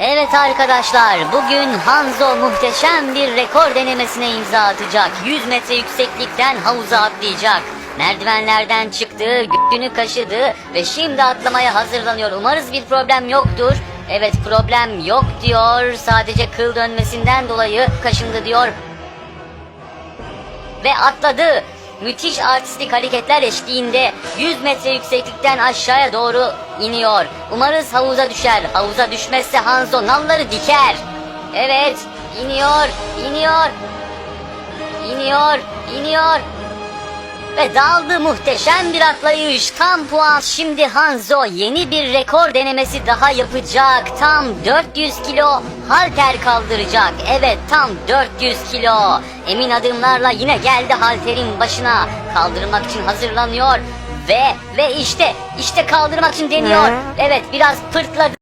Evet arkadaşlar bugün Hanzo muhteşem bir rekor denemesine imza atacak. 100 metre yükseklikten havuza atlayacak. Merdivenlerden çıktı, günü kaşıdı ve şimdi atlamaya hazırlanıyor. Umarız bir problem yoktur. Evet problem yok diyor. Sadece kıl dönmesinden dolayı kaşındı diyor. Ve atladı. Müthiş artistik hareketler eşliğinde 100 metre yükseklikten aşağıya doğru iniyor. Umarız havuza düşer. Havuza düşmezse Hanzo nalları diker. Evet, iniyor, iniyor, iniyor, iniyor. Ve daldı muhteşem bir atlayış. Tam puan. Şimdi Hanzo yeni bir rekor denemesi daha yapacak. Tam 400 kilo halter kaldıracak. Evet tam 400 kilo. Emin adımlarla yine geldi halterin başına. Kaldırmak için hazırlanıyor. Ve ve işte işte kaldırmak için deniyor. Evet biraz pırtladı.